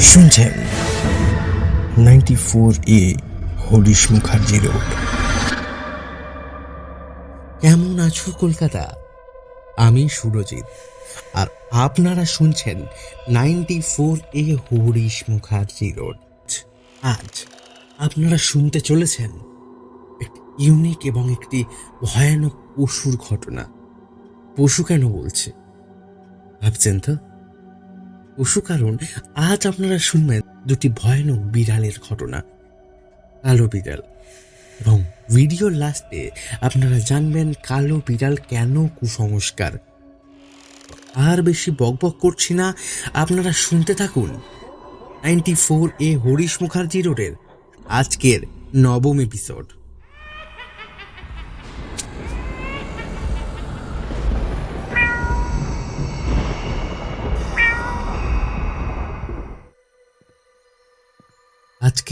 শুনছেন ninety four A Harish Mukherjee road. কেমন আছো কলকাতা? আমি সুরজিৎ। আর আপনারা শুনছেন ninety four A Harish Mukherjee road. আজ আপনারা শুনতে চলেছেন একটি ইউনিক এবং একটি ভয়ানক পশুর ঘটনা। পশু কেন বলছে? ভাবছেন তো? পশু কারণ আজ আপনারা শুনবেন দুটি ভয়ানক বিড়ালের ঘটনা। কালো বিড়াল। এবং ভিডিওর লাস্টে আপনারা জানবেন কালো বিড়াল কেন কুসংস্কার। আর বেশি বকবক করছি না, আপনারা শুনতে থাকুন। Ninety four A Harish Mukherjee রোডের আজকের নবম এপিসোড।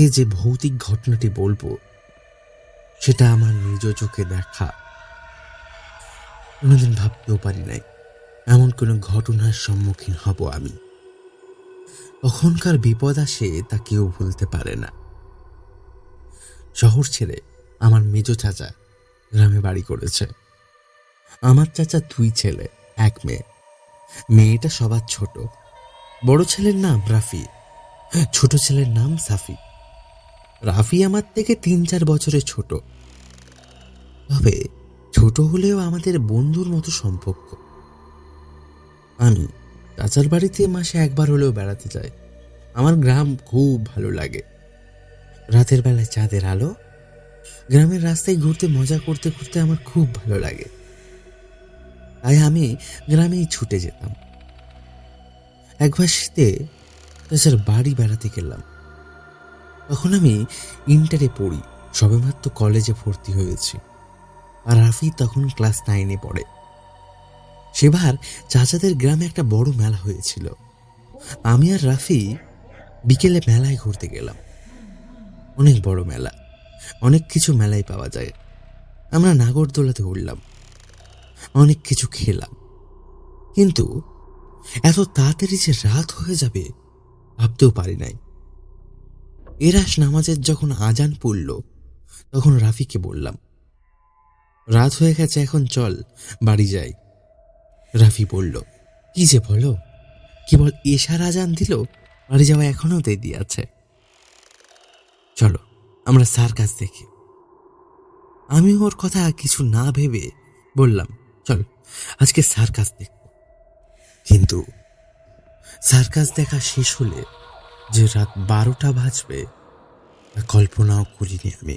আজকে যে ভৌতিক ঘটনাটি বলব, সেটা আমার নিজ চোখে দেখা। কোনোদিন ভাবতেও পারি নাই, এমন কোনো ঘটনার সম্মুখীন হব আমি। কখনকার বিপদ আসে তা কেউ ভুলতে পারে না। শহর ছেড়ে আমার মেজ চাচা গ্রামে বাড়ি করেছে। আমার চাচা দুই ছেলে, এক মেয়ে। মেয়েটা সবার ছোট। বড় ছেলের নাম রাফি, ছোট ছেলের নাম সাফি। রাফি আমার থেকে তিন চার বছরের ছোট। তবে ছোট হলেও আমাদের বন্ধুর মতো সম্পর্ক। আমি চাচার বাড়িতে মাসে একবার হলেও বেড়াতে যাই। আমার গ্রাম খুব ভালো লাগে। রাতের বেলায় চাঁদের আলো। গ্রামের রাস্তায় ঘুরতে, মজা করতে করতে আমার খুব ভালো লাগে। তাই আমি গ্রামেই ছুটে যেতাম। একবার শীতে চাচার বাড়ি বেড়াতে গেলাম। তখন আমি ইন্টারে পড়ি। সবেমাত্র কলেজে ভর্তি হয়েছি। আর রাফি তখন ক্লাস নাইনে পড়ে। সেবার চাচাদের গ্রামে একটা বড় মেলা হয়েছিল। আমি আর রাফি বিকেলে মেলায় ঘুরতে গেলাম। অনেক বড় মেলা। অনেক কিছু মেলায় পাওয়া যায়। আমরা নাগরদোলাতে উঠলাম। অনেক কিছু খেলাম। কিন্তু এত তাড়াতাড়ি যে রাত হয়ে যাবে, ভাবতেও পারি নাই। এরাস নামাজের যখন আজান পড়ল, তখন রাফিকে বললাম, রাত হয়ে গেছে, এখন চল, বাড়ি যাই। রাফি বলল, কি যে বলো, কেবল এশার আজান দিল, বাড়ি যাওয়া এখনও দেরি আছে। চলো, আমরা স্যার সার্কাস দেখি। আমি ওর কথা কিছু না ভেবে বললাম, চল, আজকে সার্কাস দেখব। কিন্তু সার্কাস দেখা শেষ হলে যে রাত বারোটা বাজবে তা কল্পনাও করিনি আমি।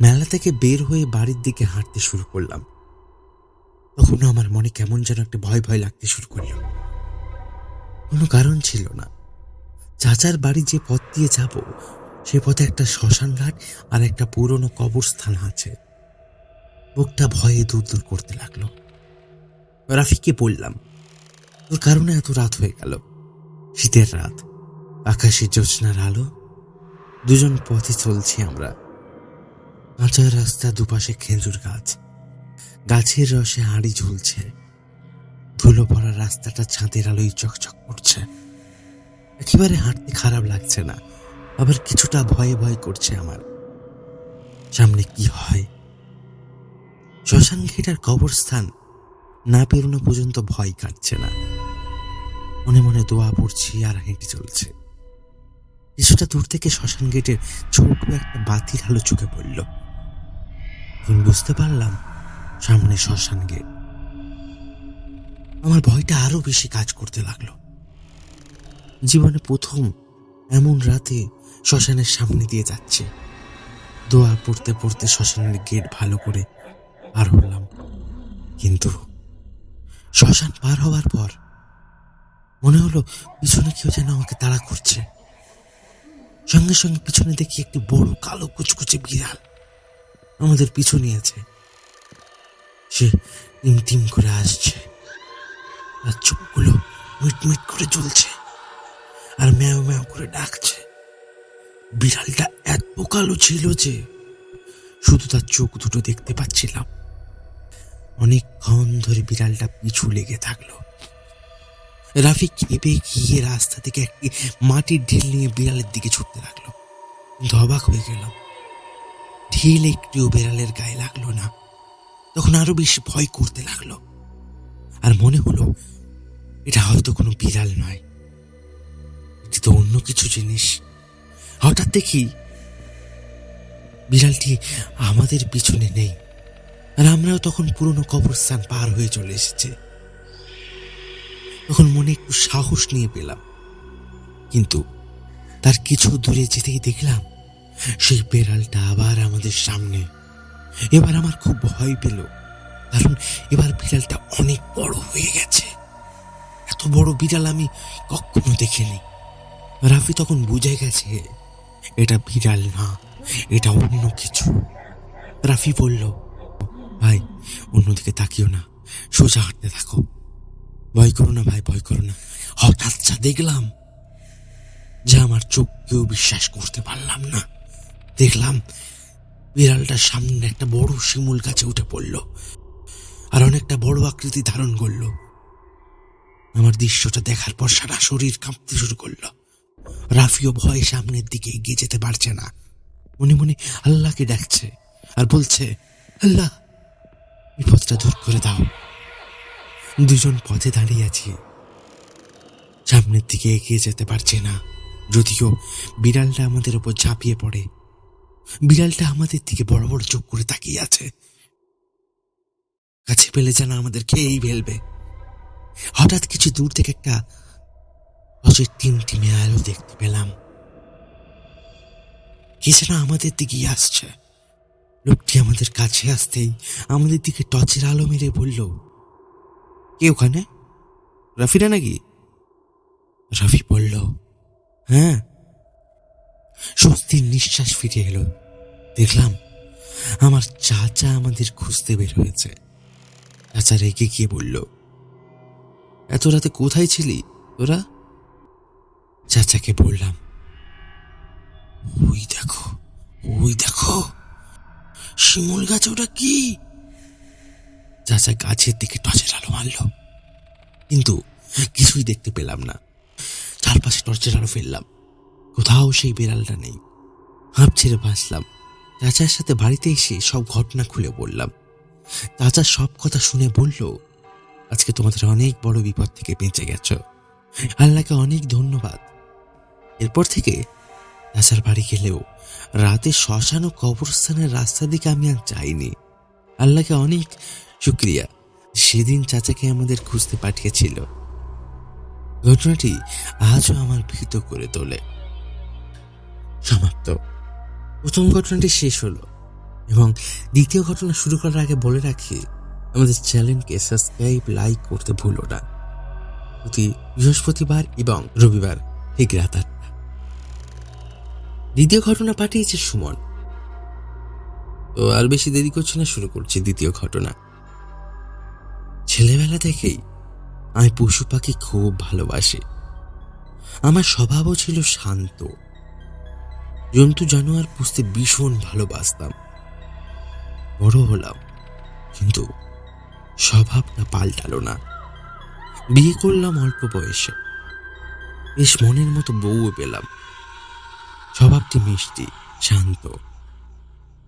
মেলা থেকে বের হয়ে বাড়ির দিকে হাঁটতে শুরু করলাম। তখনও আমার মনে কেমন যেন একটা ভয় ভয় লাগতে শুরু করল। কোনো কারণ ছিল না। চাচার বাড়ি যে পথ দিয়ে যাব, সে পথে একটা শ্মশান ঘাট আর একটা পুরনো কবরস্থান আছে। বুকটা ভয়ে দূর দূর করতে লাগল। রাফিকে বললাম, তোর কারণে এত রাত হয়ে গেল। শীতের রাত আকাশে জ্যোৎস্নার আলো, দুজন পথে চলছি আমরা। কাঁচা রাস্তা দুপাশে খেজুর গাছ, গাছের রসে হাঁড়ি ঝুলছে। ধুলো পড়া রাস্তাটা ছাদের আলোয় চকচক করছে। একেবারে হাঁটতে খারাপ লাগছে না, আবার কিছুটা ভয়ে ভয় করছে আমার। সামনে কি হয়? শ্মশান ঘেটার কবরস্থান না পেরোনো পর্যন্ত ভয় কাটছে না। মনে মনে দোয়া পড়ছি আর হেঁটে চলছে। কিছুটা দূর থেকে শ্মশান গেটের ছোট একটা বাতির আলো চোখে পড়ল। আমি বুঝতে পারলাম, সামনে শ্মশান গেট। আমার ভয়টা আরও বেশি কাজ করতে লাগল। জীবনে প্রথম এমন রাতে শ্মশানের সামনে দিয়ে যাচ্ছে। দোয়া পড়তে পড়তে শ্মশানের গেট ভালো করে পার হলাম। কিন্তু শ্মশান পার হওয়ার পর মনে হলো পিছনে কেউ যেন আমাকে তাড়া করছে। সঙ্গে সঙ্গে পিছনে দেখি একটি বড় কালো কুচকুচে বিড়াল আমাদের পিছু নিয়েছে সে টিম করে আসছে তার চোখগুলো মিট মিট করে জ্বলছে আর ম্যাও ম্যাও করে ডাকছে। বিড়ালটা এত কালো ছিল যে শুধু তার চোখ দুটো দেখতে পাচ্ছিলাম। অনেকক্ষণ ধরে বিড়ালটা পিছু লেগে থাকল। রাফি কেঁপে গিয়ে রাস্তা থেকে একটি মাটির ঢিল নিয়ে বিড়ালের দিকে ছুটতে লাগল। অবাক হয়ে গেলাম ঢিল একটিও বিড়ালের গায়ে লাগল না। তখন আরও বেশি ভয় করতে লাগল। আর মনে হলো, এটা হয়তো কোনো বিড়াল নয়। এটি তো অন্য কিছু জিনিস। হঠাৎ দেখি বিড়ালটি আমাদের পিছনে নেই। আর আমরাও তখন পুরনো কবরস্থান পার হয়ে চলে এসেছে। তখন মনে একটু সাহস নিয়ে পেলাম। কিন্তু তার কিছু দূরে যেতেই দেখলাম, সেই বেড়ালটা আবার আমাদের সামনে। এবার আমার খুব ভয় পেল, কারণ এবার বিড়ালটা অনেক বড় হয়ে গেছে। এত বড় বিড়াল আমি কখনো দেখিনি। রাফি তখন বুঝে গেছে, এটা বিড়াল না, এটা অন্য কিছু। রাফি বলল, ভাই, অন্যদিকে তাকিও না, সোজা হাঁটতে থাকো। ভয় করো না ভাই, ভয় করো না। হঠাৎ যা দেখলাম, যা আমার চোখকেও বিশ্বাস করতে পারলাম না। দেখলাম বিড়ালটার সামনে একটা বড় শিমুল গাছে উঠে পড়ল আর অনেকটা বড় আকৃতি ধারণ করল। আমার দৃশ্যটা দেখার পর সারা শরীর কাঁপতে শুরু করল। রাফিও ভয়ে সামনের দিকে এগিয়ে যেতে পারছে না। মনে মনে আল্লাহকে ডাকছে আর বলছে, আল্লাহ বিপদটা দূর করে দাও। দুজন পথে দাঁড়িয়ে আছি। সামনের দিকে এগিয়ে যেতে পারছে না। যদিও বিড়ালটা আমাদের ওপর ঝাঁপিয়ে পড়ে। বিড়ালটা আমাদের দিকে বড় বড় চোখ করে তাকিয়ে আছে। কাছে পেলে যেন আমাদের খেয়েই ফেলবে। হঠাৎ কিছু দূর থেকে একটা টিম টিমে আলো দেখতে পেলাম। কি যেন আমাদের দিকেই আসছে। লোকটি আমাদের কাছে আসতেই আমাদের দিকে টর্চের আলো মেরে বলল কে ওখানে? রাফিরা নাকি? রাফি বলল হ্যাঁ। স্বস্তির নিঃশ্বাস ফিরে এলো। দেখলাম, আমার চাচা আমাদের খুঁজতে বের হয়েছে। চাচা রেগে গিয়ে বলল, এত রাতে কোথায় ছিলি তোরা? চাচাকে বললাম, ওই দেখো ওই দেখো শিমুল গাছ ওটা কি? চাচা গাছের দিকে টর্চের আলো মারল। কিন্তু কিছুই দেখতে পেলাম না। চারপাশে টর্চের আলো ফেললাম। কোথাও সেই বিড়ালটা নেই। হাঁপ ছেড়ে বাঁচলাম। চাচার সাথে বাড়িতে এসে সব ঘটনা খুলে বললাম। চাচা সব কথা শুনে বলল, আজকে তোমাদের অনেক বড় বিপদ থেকে বেঁচে গেছ। আল্লাহকে অনেক ধন্যবাদ। এরপর থেকে চাচার বাড়ি গেলেও রাতে শ্মশান ও কবরস্থানের রাস্তা দিকে আমি আর যাইনি। আল্লাহকে অনেক শুক্রিয়া। সেদিন চাচাকে আমাদের খুঁজতে পাঠিয়েছিল। ঘটনাটি আজও আমার ভীত করে তোলে। সমাপ্ত। প্রথম ঘটনাটি শেষ হলো এবং দ্বিতীয় ঘটনা শুরু করার আগে বলে রাখি, আমাদের চ্যানেলকে সাবস্ক্রাইব, লাইক করতে ভুলো না। প্রতি বৃহস্পতিবার এবং রবিবার ঠিক রাত আটটা। দ্বিতীয় ঘটনা পাঠিয়েছে সুমন। তো আর বেশি দেরি করছি না, শুরু করছি দ্বিতীয় ঘটনা। ছেলেবেলা থেকেই আমি পশু পাখি খুব ভালোবাসি। আমার স্বভাবও ছিল শান্ত। জন্তু জানোয়ার পুষতে ভীষণ ভালোবাসতাম। বড় হলাম, কিন্তু স্বভাবটা পাল্টালো না। বিয়ে করলাম অল্প বয়সে। বেশ মনের মতো বউও পেলাম। স্বভাবটি মিষ্টি, শান্ত।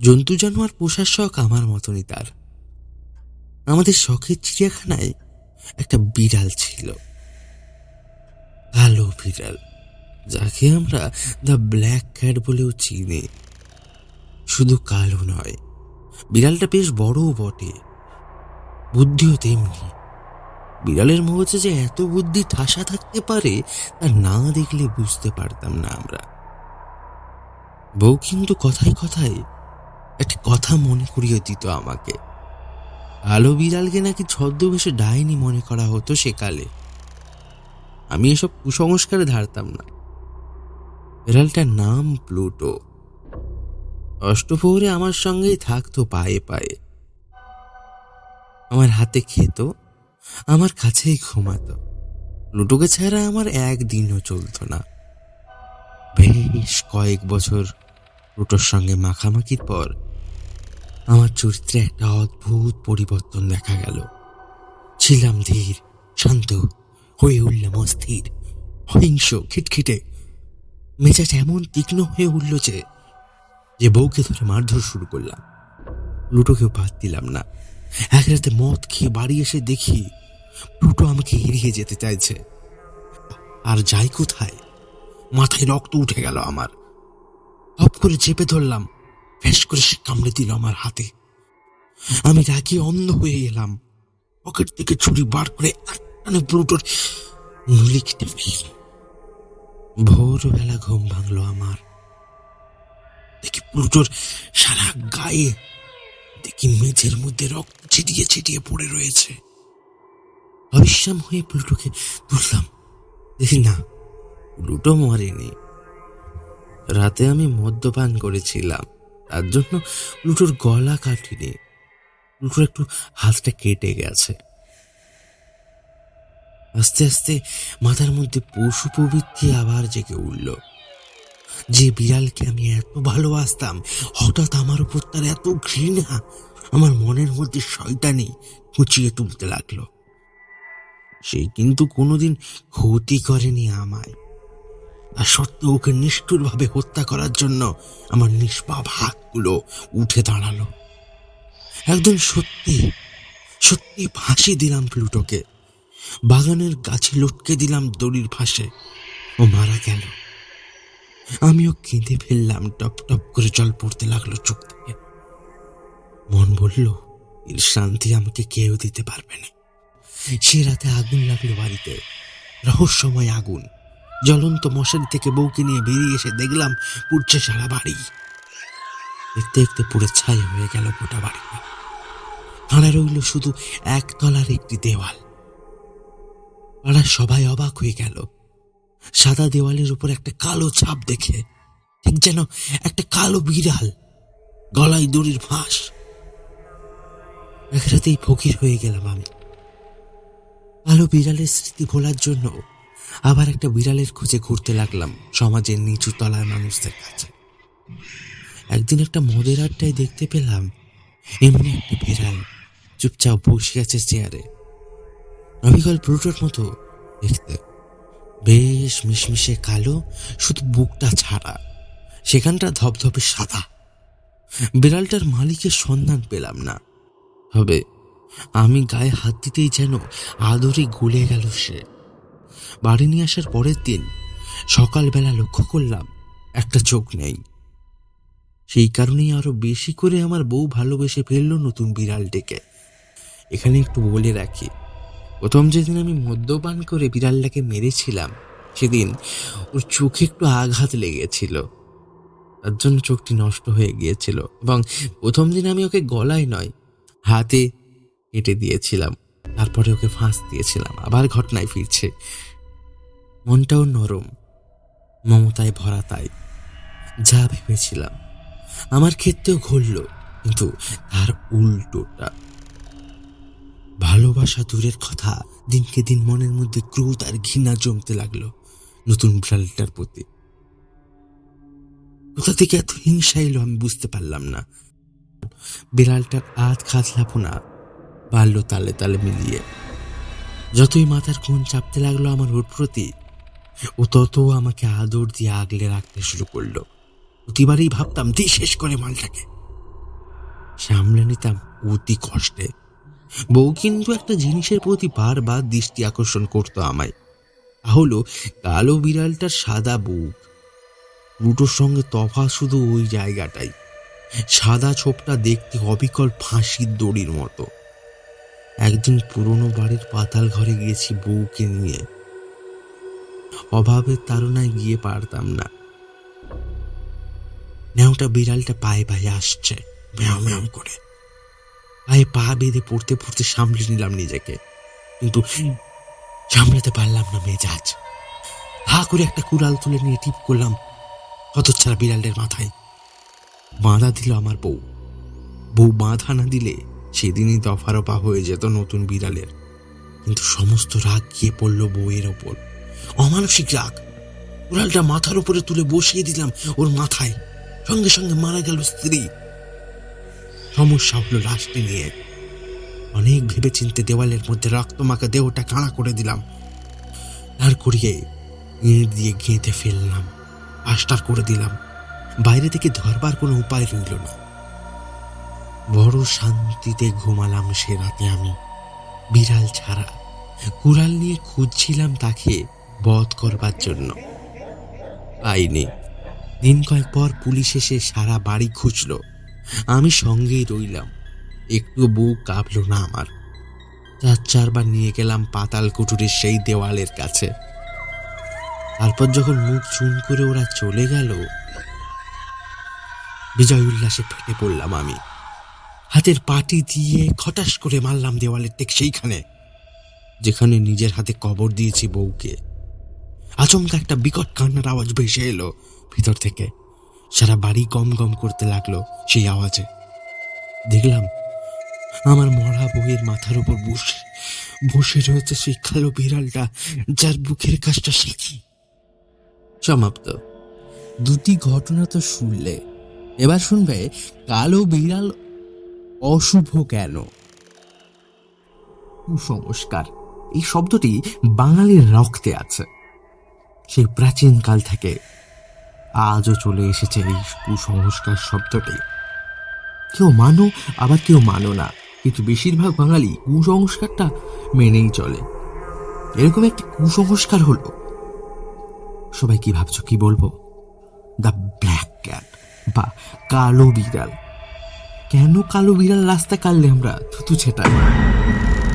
জন্তু জানোয়ার পোষার শখ আমার মতনই তার। আমাদের শখের চিড়িয়াখানায় একটা বিড়াল ছিল। কালো বিড়াল, যাকে আমরা দ্য ব্ল্যাক ক্যাট বলেও চিনি। শুধু কালো নয়, বিড়ালটা বেশ বড়ও বটে। বুদ্ধিও তেমনি। বিড়ালের মগজে যে এত বুদ্ধি ঠাসা থাকতে পারে, তা না দেখলে বুঝতে পারতাম না আমরা। বউ কিন্তু কথায় কথায় একটা কথা মনে করিয়ে দিত আমাকে। আলো বিড়ালকে নাকি ছদ্মবেশে ডাইনি মনে করা হতো সেকালে। আমি এসব কুসংস্কারে ধারতাম না। বিড়ালটার নাম প্লুটো। অষ্টপ্রহরে আমার সঙ্গেই থাকতো পায়ে পায়ে। আমার হাতে খেত, আমার কাছেই ঘুমাতো। প্লুটোকে ছাড়া আমার একদিনও চলতো না। বেশ কয়েক বছর প্লুটোর সঙ্গে মাখামাখির পর আমার চরিত্রে একটা অদ্ভুত পরিবর্তন দেখা গেল। ছিলাম ধীর, শান্ত, হয়ে উঠলাম অস্থির, অহিংস, খিটখিটে। মেজাজ এমন তীক্ষ্ণ হয়ে উঠল যে যে বউকে ধরে মারধর শুরু করলাম। প্লুটোকেও বাদ দিলাম না। এক রাতে মদ খেয়ে বাড়ি এসে দেখি প্লুটো আমাকে এড়িয়ে যেতে চাইছে। আর যাই কোথায়, মাথায় রক্ত উঠে গেল আমার। হপ করে চেপে ধরলাম। ফেস করে সে কামড়ে দিল আমার হাতে। আমি রাগে অন্ধ হয়ে এলাম। পকেট থেকে ছুরি বার করে একটানে প্লুটোর নুলি কেটে ফেললাম। ভোরবেলা ঘুম ভাঙলো আমার। দেখি প্লুটোর সারা গায়ে, দেখি মেঝের মধ্যে রক্ত ছিটিয়ে ছিটিয়ে পড়ে রয়েছে। অবিশ্রাম হয়ে প্লুটোকে তুললাম দেখি না প্লুটো মরেনি। রাতে আমি মদ্যপান করেছিলাম। তার জন্য প্লুটোর গলা কাটিনি। প্লুটোর একটু হাতটা কেটে গেছে। আস্তে আস্তে মাথার মধ্যে পশু প্রবৃত্তি আবার জেগে উঠল। যে বিড়ালকে আমি এত ভালোবাসতাম, হঠাৎ আমার উপর তার এত ঘৃণা, আমার মনের মধ্যে শয়তানি খুঁচিয়ে তুলতে লাগল। সে কিন্তু কোনোদিন ক্ষতি করেনি আমায়। আর সত্ত্বেও ওকে নিষ্ঠুরভাবে হত্যা করার জন্য আমার নিষ্পাপ হাতগুলো উঠে দাঁড়াল। একদম সত্যি সত্যি ফাঁসি দিলাম প্লুটোকে। বাগানের গাছে লটকে দিলাম দড়ির ফাঁসে। ও মারা গেল। আমিও কেঁদে ফেললাম, টপ টপ করে জল পড়তে লাগল চোখ থেকে। মন বলল, এর শান্তি আমাকে কেউ দিতে পারবে না। সে রাতে আগুন লাগল বাড়িতে। রহস্যময় আগুন। জ্বলন্ত মশারি থেকে বউকে নিয়ে বেরিয়ে এসে দেখলাম পুড়ছে সারা বাড়ি। দেখতে দেখতে পুরো ছাই হয়ে গেল গোটা বাড়ি। ভাড়া রইল শুধু একতলার একটি দেওয়াল। পাড়ার সবাই অবাক হয়ে গেল। সাদা দেওয়ালের উপর একটা কালো ছাপ দেখে, ঠিক যেন একটা কালো বিড়াল, গলায় দড়ির ফাঁস। এক রাতেই ফকির হয়ে গেলাম আমি। কালো বিড়ালের স্মৃতি ভোলার জন্য আবার একটা বিড়ালের খোঁজে ঘুরতে লাগলাম সমাজের নিচু তলার মানুষদের কাছে। একদিন একটা মদের আড্ডায় দেখতে পেলাম, এমনি একটা বিড়াল চুপচাপ বসে আছে চেয়ারে। রবিকাল প্লুটোর মতো দেখতে। বেশ মিশমিশে কালো, শুধু বুকটা ছাড়া। সেখানটা ধপধপে সাদা। বিড়ালটার মালিকের সন্ধান পেলাম না। হবে আমি গায়ে হাত দিতেই যেন আদরে গলে গেল সে। বাড়ি নিয়ে আসার পরের দিন সকালবেলা লক্ষ্য করলাম একটা চোখ নেই। সেই কারণেই আরও বেশি করে আমার বউ ভালোবেসে ফেলল নতুন বিড়ালটিকে। এখানে একটু বলে রাখি, প্রথম যেদিন আমি মদ্যপান করে বিড়ালটাকে মেরেছিলাম, সেদিন ওর চোখে একটু আঘাত লেগেছিল। তার জন্য চোখটি নষ্ট হয়ে গিয়েছিল এবং প্রথম দিন আমি ওকে গলায় নয়, হাতে কেটে দিয়েছিলাম। তারপরে ওকে ফাঁস দিয়েছিলাম। আবার ঘটনায় ফিরছে। মনটাও নরম, মমতায় ভরা তাই। যা ভেবেছিলাম, আমার ক্ষেত্রেও ঘটল, কিন্তু তার উল্টোটা। ভালোবাসা দূরের কথা দিনকে দিন মনের মধ্যে ক্রোধ আর ঘৃণা জমতে লাগল নতুন বিড়ালটার প্রতি। কোথা থেকে এত হিংসা এলো আমি বুঝতে পারলাম না। বিড়ালটার আধ খাতলাপো না বাড়ল তালে তালে মিলিয়ে। যতই মাথার খুন চাপতে লাগল আমার ওর প্রতি ও তত আমাকে আদর দিয়ে আগলে রাখতে শুরু করল। প্রতিবারই ভাবতাম দিয়ে শেষ করে মালটাকে। সামলে নিতাম অতি কষ্টে। বউ কিন্তু একটা জিনিসের প্রতি বারবার দৃষ্টি আকর্ষণ করতো আমায়। তা হলো, কালো বিড়ালটার সাদা বুক। রুটোর সঙ্গে তফাৎ শুধু ওই জায়গাটাই। সাদা ছোপটা দেখতে অবিকল ফাঁসির দড়ির মতো। একদিন পুরনো বাড়ির পাতাল ঘরে গিয়েছি বউকে নিয়ে। অভাবের তাড়নায় গিয়ে পারতাম না। ন্যাওটা বিড়ালটা পায়ে পায়ে আসছে। ম্যাও ম্যাও করে। পায়ে পা বেঁধে পড়তে পড়তে সামলে নিলাম নিজেকে। কিন্তু সামলাতে পারলাম না মেজাজ। হা করে একটা কুড়াল তুলে নিয়ে টিপ করলাম হতচ্ছাড়া বিড়ালটার মাথায়। বাঁধা দিল আমার বউ। বউ বাঁধা না দিলে সেদিনই দফারফা হয়ে যেত নতুন বিড়ালের। কিন্তু সমস্ত রাগ গিয়ে পড়ল বউয়ের ওপর। অমানসিক রাগ। কুড়ালটা মাথার উপরে তুলে বসিয়ে দিলাম ওর মাথায়। সঙ্গে সঙ্গে মারা গেল স্ত্রী। সমস্যা হলো লাশটি নিয়ে। অনেক ভেবে চিনতে দেওয়ালের মধ্যে রক্ত রক্তমাখা দেহটা কাঁড়া করে দিলাম। আর করিয়ে ইঁট দিয়ে গেঁথে ফেললাম। আস্টার করে দিলাম। বাইরে থেকে ধরবার কোনো উপায় রইল না। বড় শান্তিতে ঘুমালাম সে রাতে আমি। বিড়াল ছাড়া। কুড়াল নিয়ে খুঁজছিলাম তাকে। বধ করবার জন্য। পাইনি দিন কয়েক পর পুলিশ এসে সারা বাড়ি খুঁজল। আমি সঙ্গেই রইলাম। একটু বুক কাঁপল না আমার। চার চারবার নিয়ে গেলাম পাতাল কুটুরের সেই দেওয়ালের কাছে। তারপর যখন মুখ চুন করে ওরা চলে গেল, বিজয় উল্লাসে ফেটে পড়লাম আমি। হাতের পাটি দিয়ে খটাস করে মারলাম দেওয়ালের ঠিক সেইখানে, যেখানে নিজের হাতে কবর দিয়েছি বউকে। আচমকা একটা বিকট কান্নার আওয়াজ ভেসে এলো ভিতর থেকে। সারা বাড়ি গম গম করতে লাগল সেই আওয়াজে। দেখলাম, আমার মরা বইয়ের মাথার উপর বসে বসে রয়েছে সেই কালো বিড়ালটা, যার বুকের কাজটা শিখি সমাপ্ত। দুটি ঘটনা তো শুনলে। এবার শুনবে, কালো বিড়াল অশুভ কেন? কুসংস্কার। এই শব্দটি বাঙালির রক্তে আছে। সেই প্রাচীন কাল থেকে আজও চলে এসেছে এই কুসংস্কার শব্দটি। কেউ মানো, আবার কেউ মানো না। কিন্তু বেশিরভাগ বাঙালি কুসংস্কারটা মেনেই চলে। এরকম একটি কুসংস্কার হলো। সবাই কি ভাবছ, কি বলব? দ্য ব্ল্যাক ক্যাট বা কালো বিড়াল। কেন কালো বিড়াল রাস্তা কাটলে আমরা থুতু ছেটাই?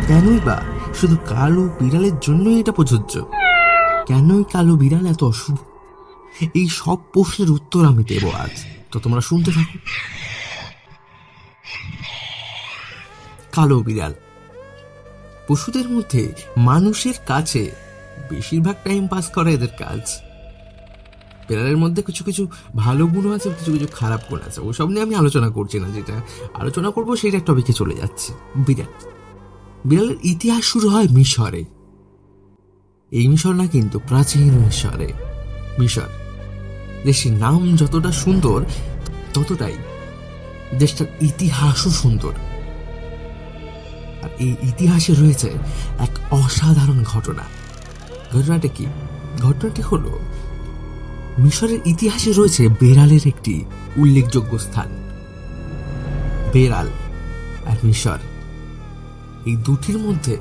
কেনই বা শুধু কালো বিড়ালের জন্যই এটা প্রযোজ্য? কেনই কালো বিড়াল এত অশুভ? এই সব প্রশ্নের উত্তর আমি দেবো আজ। তো তোমরা শুনতে থাকো। কালো বিড়াল। পশুদের মধ্যে মানুষের কাছে বেশিরভাগ টাইম পাস করে এদের কাজ। বিড়ালের মধ্যে কিছু কিছু ভালো গুণ আছে, কিছু কিছু খারাপ গুণ আছে। ওসব নিয়ে আমি আলোচনা করছি না, যেটা আলোচনা করব, সেটা টপিকে চলে যাচ্ছে। বিড়াল। বিড়ালের ইতিহাস শুরু হয় মিশরে। এই মিশর না কিন্তু প্রাচীন মিশরে। মিশর, দেশের নাম যতটা সুন্দর, ততটাই দেশটার ইতিহাসও সুন্দর। আর এই ইতিহাসে রয়েছে এক অসাধারণ ঘটনা। ঘটনাটা কি? ঘটনাটি হলো, মিশরের ইতিহাসে রয়েছে বেড়ালের একটি উল্লেখযোগ্য স্থান। বেড়াল আর মিশর। এই দুটির মধ্যে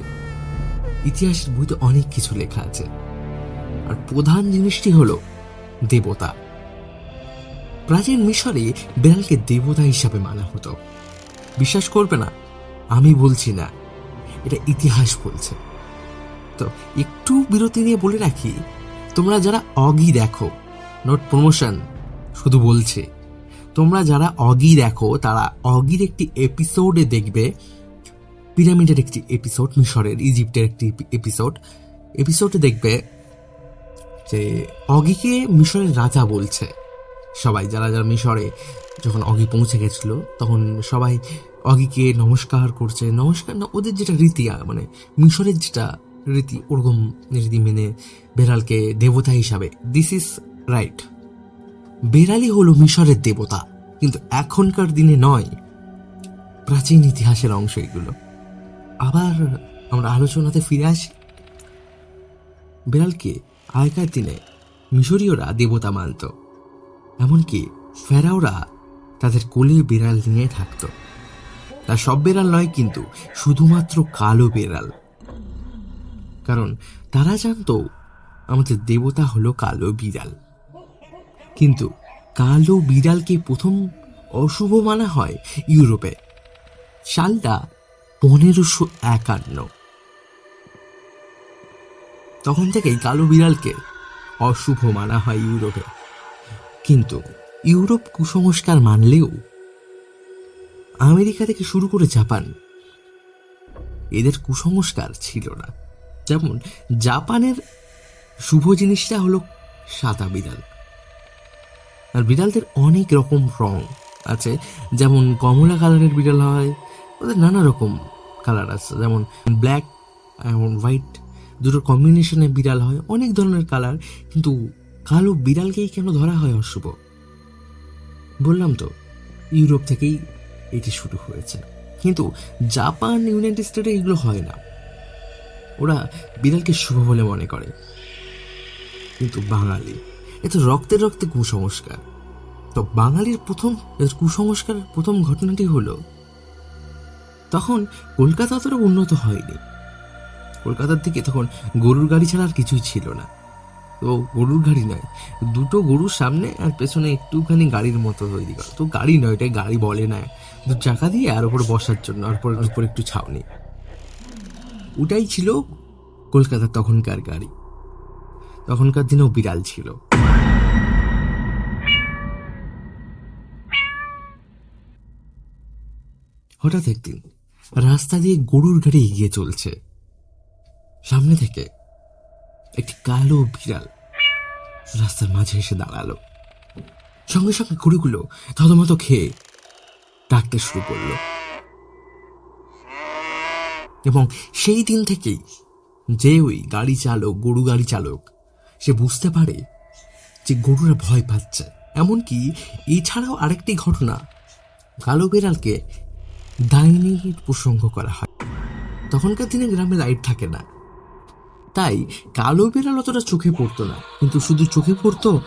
ইতিহাসের বইতে অনেক কিছু লেখা আছে। আর প্রধান জিনিসটি হলো দেবতা। প্রাচীন মিশরে বেড়ালকে দেবতা হিসাবে মানা হতো। বিশ্বাস করবে না, আমি বলছি না, এটা ইতিহাস বলছে। তো একটু বিরতি নিয়ে বলে রাখি, তোমরা যারা অগি দেখো, নট প্রমোশন, শুধু বলছে, তোমরা যারা অগি দেখো, তারা অগির একটি এপিসোডে দেখবে পিরামিডের একটি এপিসোড মিশরের ইজিপ্টের একটি এপিসোড এপিসোডে দেখবে যে অগিকে মিশরের রাজা বলছে। সবাই, যারা যারা মিশরে যখন অগি পৌঁছে গেছিল, তখন সবাই অগিকে নমস্কার করছে। নমস্কার না, ওদের যেটা রীতি মানে মিশরের যেটা রীতি, ওরকম রীতি মেনে বেড়ালকে দেবতা হিসাবে। দিস ইজ রাইট বেড়ালই হলো মিশরের দেবতা, কিন্তু এখনকার দিনে নয়। প্রাচীন ইতিহাসের অংশ এগুলো। আবার আমরা আলোচনাতে ফিরে আসি। বিড়ালকে আগেকার দিনে মিশরীয়রা দেবতা মানত, এমনকি ফেরাওরা তাদের কোলে বিড়াল নিয়ে থাকতো। তা সব বিড়াল নয়, কিন্তু শুধুমাত্র কালো বিড়াল। কারণ তারা জানতো আমাদের দেবতা হলো কালো বিড়াল। কিন্তু কালো বিড়ালকে প্রথম অশুভ মানা হয় ইউরোপে। সালটা পনেরোশো একান্ন। তখন থেকেই কালো বিড়ালকে অশুভ মানা হয় ইউরোপে। কিন্তু ইউরোপ কুসংস্কার মানলেও আমেরিকা থেকে শুরু করে জাপান এদের কুসংস্কার ছিল না। যেমন জাপানের শুভ জিনিসটা হলো সাদা বিড়াল। আর বিড়ালদের অনেক রকম রং আছে। যেমন কমলা কালারের বিড়াল হয়, ওদের নানা রকম কালার আছে। যেমন ব্ল্যাক এবং হোয়াইট দুটোর কম্বিনেশনে বিড়াল হয়, অনেক ধরনের কালার কিন্তু কালো বিড়ালকেই কেন ধরা হয় অশুভ? বললাম তো, ইউরোপ থেকেই এটি শুরু হয়েছে। কিন্তু জাপান, ইউনাইটেড স্টেটে এগুলো হয় না। ওরা বিড়ালকে শুভ বলে মনে করে। কিন্তু বাঙালি, এ তো রক্তে রক্তে কুসংস্কার। তো বাঙালির প্রথম কুসংস্কার প্রথম ঘটনাটি হলো তখন কলকাতা অতটা উন্নত হয়নি। কলকাতার দিকে তখন গরুর গাড়ি ছাড়া আর কিছুই ছিল না। তো গরুর গাড়ি নয়, দুটো গরুর সামনে আর পেছনে একটুখানি গাড়ির মতো তৈরি করা। তো গাড়ি নয় এটা গাড়ি বলে না। দু চাকা দিয়ে আর উপরে বসার জন্য, আর উপরে উপরে একটু ছাউনি ওটাই ছিল কলকাতার তখনকার গাড়ি। তখনকার দিনেও বিড়াল ছিল। হঠাৎ একদিন রাস্তা দিয়ে গরুর গাড়ি এগিয়ে চলছে। সামনে থেকে একটি কালো বিড়াল রাস্তার মাঝে এসে দাঁড়াল। সঙ্গে সঙ্গে গরুগুলো থতমত খেয়ে ডাকতে শুরু করল। এবং সেই দিন থেকেই যে ওই গাড়ি চালক, গরু গাড়ি চালক, সে বুঝতে পারে যে গরুরা ভয় পাচ্ছে। এমনকি এছাড়াও আরেকটি ঘটনা কালো বিড়ালকে ডাইনির প্রসঙ্গ করা হয়। তখনকার দিনে গ্রামে লাইট থাকে না। তাই কালো বেড়াল অতটা চোখে পড়তো না। কিন্তু শুধু চোখে পড়তো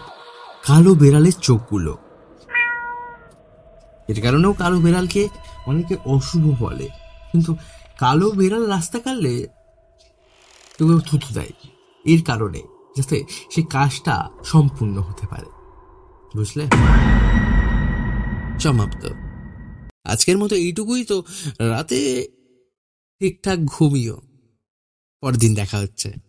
কালো বেড়ালের চোখগুলো। এর কারণেও কালো বেড়ালকে অনেকে অশুভ বলে। কিন্তু কালো বেড়াল রাস্তা কাটলে কেউ থুতু দেয়। এর কারণে যাতে সে কাজটা সম্পূর্ণ হতে পারে। বুঝলে? সমাপ্ত আজকের মতো এইটুকুই তো। রাতে ঠিকঠাক ঘুমিও। পরদিন দেখা হচ্ছে।